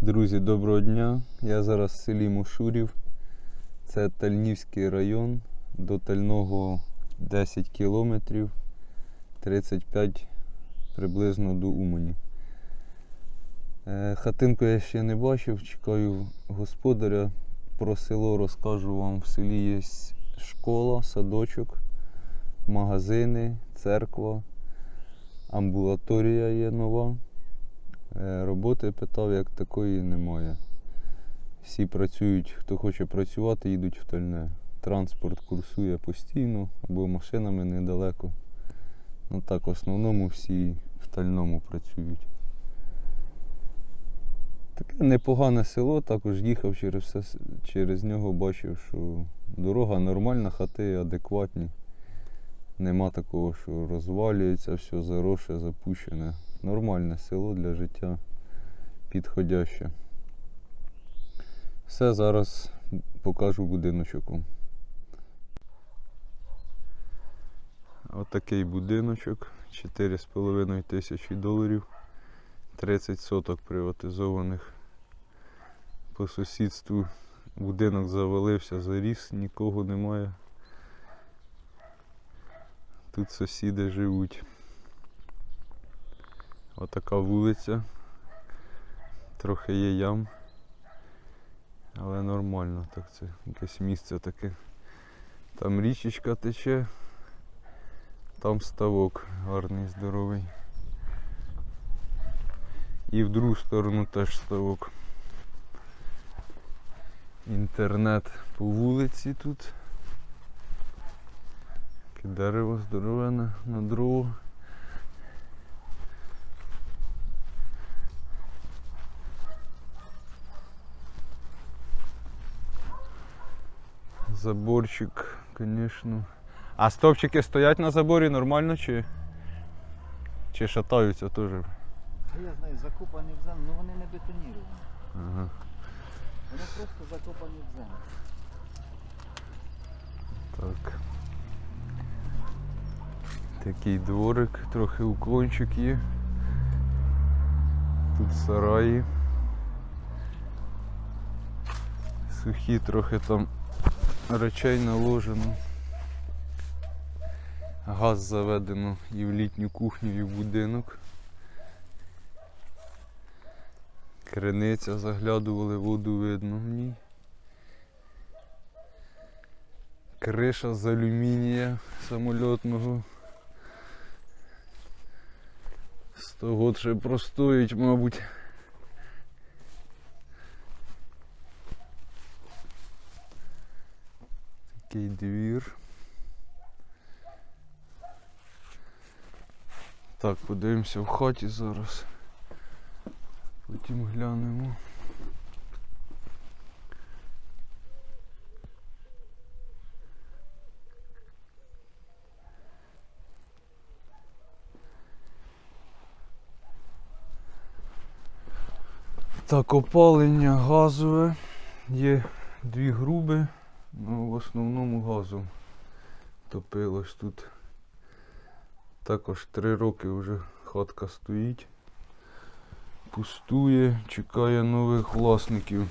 Друзі, доброго дня. Я зараз в селі Мушурів. Це Тальнівський район. До Тального 10 кілометрів, 35 приблизно до Умані. Е, Хатинку я ще не бачив, чекаю господаря. Про село розкажу вам. В селі є школа, садочок, магазини, церква, амбулаторія є нова. Е, Роботи питав, як такої немає. Всі працюють, хто хоче працювати, їдуть в Тальне. Транспорт курсує постійно або машинами недалеко. Ну так, в основному всі в Тальному працюють. Таке непогане село, також їхав через, все, через нього, бачив, що дорога нормальна, хати адекватні. Нема такого, що розвалюється, все зароше, запущене. Нормальне село для життя підходяще. Все зараз покажу будиночок. вам. Отакий будиночок, 4,5 тисячі доларів, 30 соток приватизованих. По сусідству будинок завалився, заріс, нікого немає. Тут сусіди живуть. Отака вулиця. Трохи є ям. Але нормально так це якесь місце таке. Там річечка тече, там ставок гарний, здоровий. І в другу сторону теж ставок. Інтернет по вулиці тут. Таке дерево здоровене на дрова. Заборчик, звісно. А стовпчики стоять на заборі нормально чи, чи шатаються теж? Я знаю, закопані в землю, ну вони не бетоніровані. Ага. Вони просто закопані в землю. Так. Такий дворик, трохи уклончик є. Тут сараї. Сухі трохи там речей наложено. Газ заведено і в літню кухню, і в будинок. Криниця заглядували, воду видно в ній. Криша з алюмінія самольотного. 100 год ще простоїть, мабуть. Такий двір. Так, подивимося в хаті зараз. Потім глянемо. Так, опалення газове. Є дві груби, ну в основному газом топилось тут. Також три роки вже хатка стоїть. Пустує, чекає нових власників.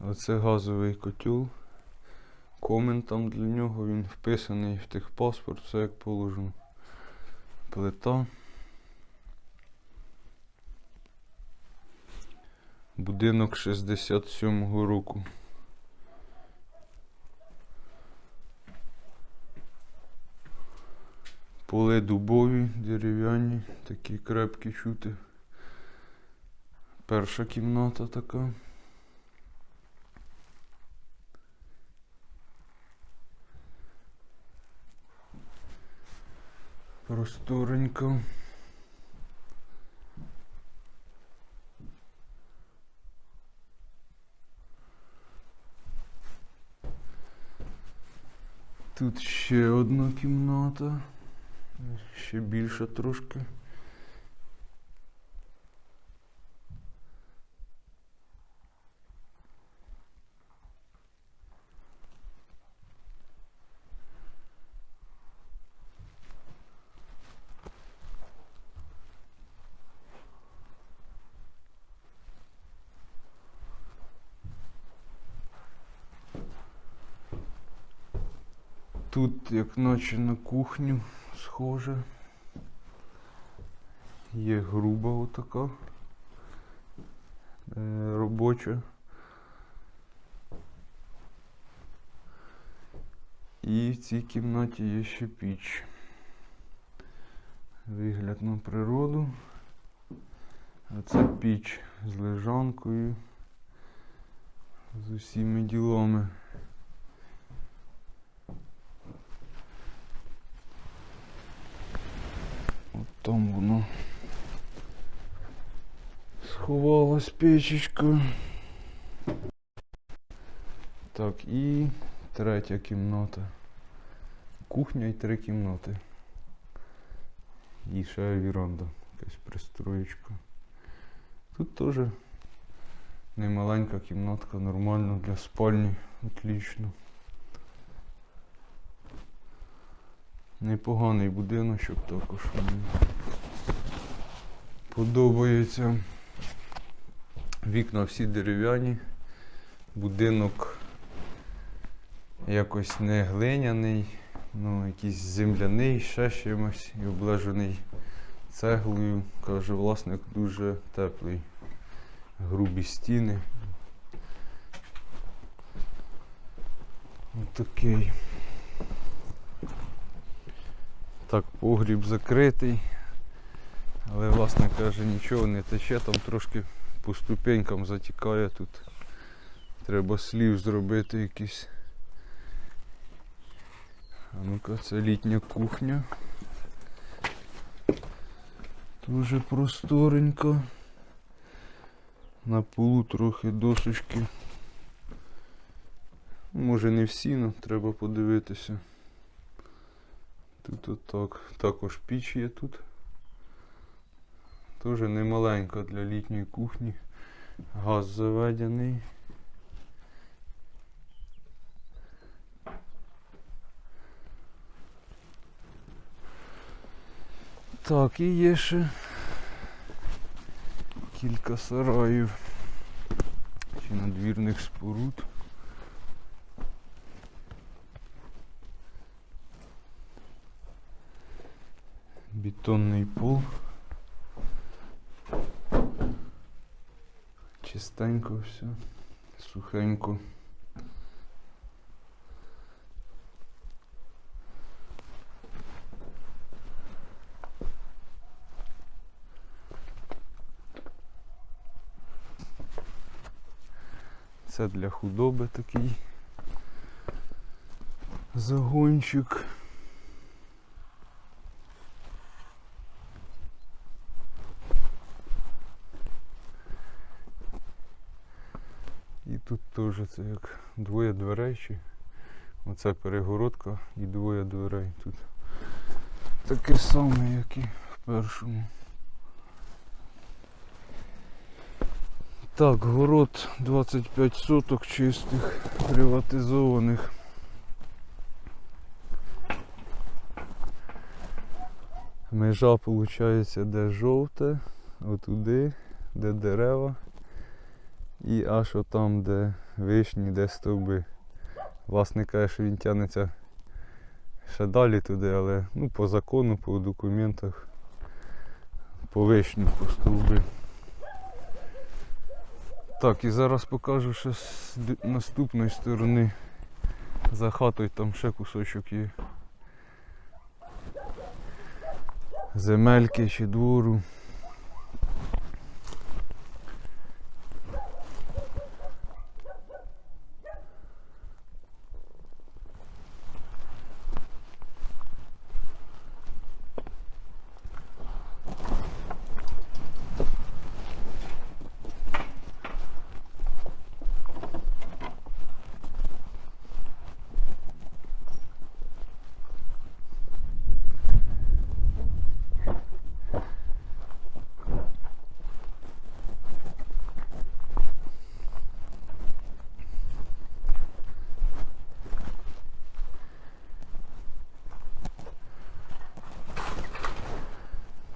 Оце газовий котел. Комен там для нього, він вписаний в техпаспорт, все як положено. Плита. Будинок 67-го року. Поли дубові, дерев'яні, такі крепкі чути. Перша кімната така. Просторенько. Тут ще одна кімната. Ще більше трошки. Тут як наче на кухню схоже. Є груба отака е, робоча. І в цій кімнаті є ще піч. Вигляд на природу. А це піч з лежанкою, з усіма ділами. Там воно сховалась печечка. Так, і третя кімната. Кухня і три кімнати. І ще віранда, якась пристроєчка. Тут теж немаленька кімнатка, нормально для спальні, отлично. Непоганий будиночок також мені подобається. Вікна всі дерев'яні, будинок якось не глиняний, ну якийсь земляний, ще чимось і облежений цеглою. Каже, власник дуже теплий. Грубі стіни. Отакий. Так, погріб закритий. Але власне каже, нічого не тече, там трошки по ступенькам затікає тут. Треба слів зробити якийсь. А ну-ка, це літня кухня. Дуже просторенько. На полу трохи досочки. Може не всі, але треба подивитися. Тут отак. Також піч є тут. Тоже немаленька для літньої кухні. Газ заведений. Так, і є ще кілька сараїв чи надвірних споруд. Бетонний пол. Чистенько все, сухенько. Це для худоби такий загончик. І теж це як двоє дверей. Чи... Оце перегородка і двоє дверей тут. Таке саме, як і в першому. Так, город 25 соток чистих, приватизованих. Межа виходить, де жовте, отуди, де дерева. І аж отам, де вишні, де стовби. Власник каже, що він тягнеться ще далі туди, але ну, по закону, по документах, по вишні, по стовби. Так, і зараз покажу ще з наступної сторони. За хатою там ще кусочок є. Земельки чи двору.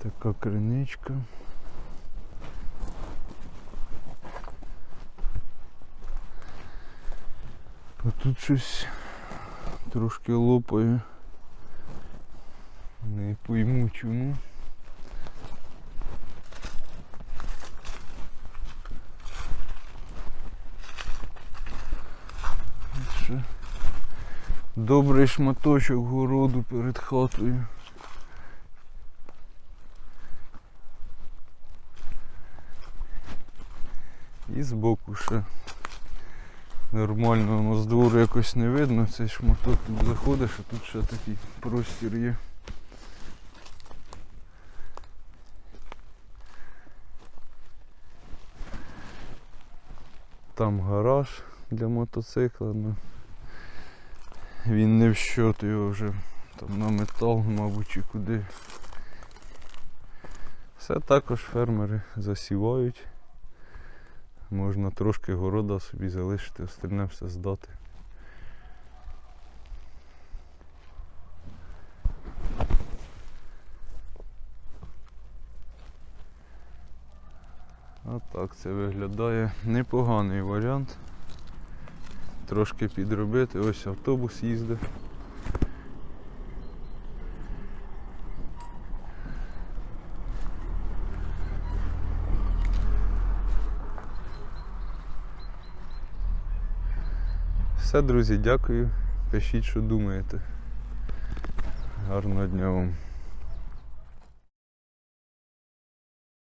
Така криничка. А тут щось трошки лопає. Не пойму чому. Добрий шматочок городу перед хатою. І збоку ще нормально, воно з двору якось не видно, цей шматок тут заходиш, а тут ще такий простір є. Там гараж для мотоцикла, ну він не в щот його вже там на метал, мабуть, чи куди. Все також фермери засівають. Можна трошки города собі залишити, остальне все здати. А так це виглядає непоганий варіант. Трошки підробити. Ось автобус їздить. Все, друзі, дякую. Пишіть, що думаєте. Гарного дня вам.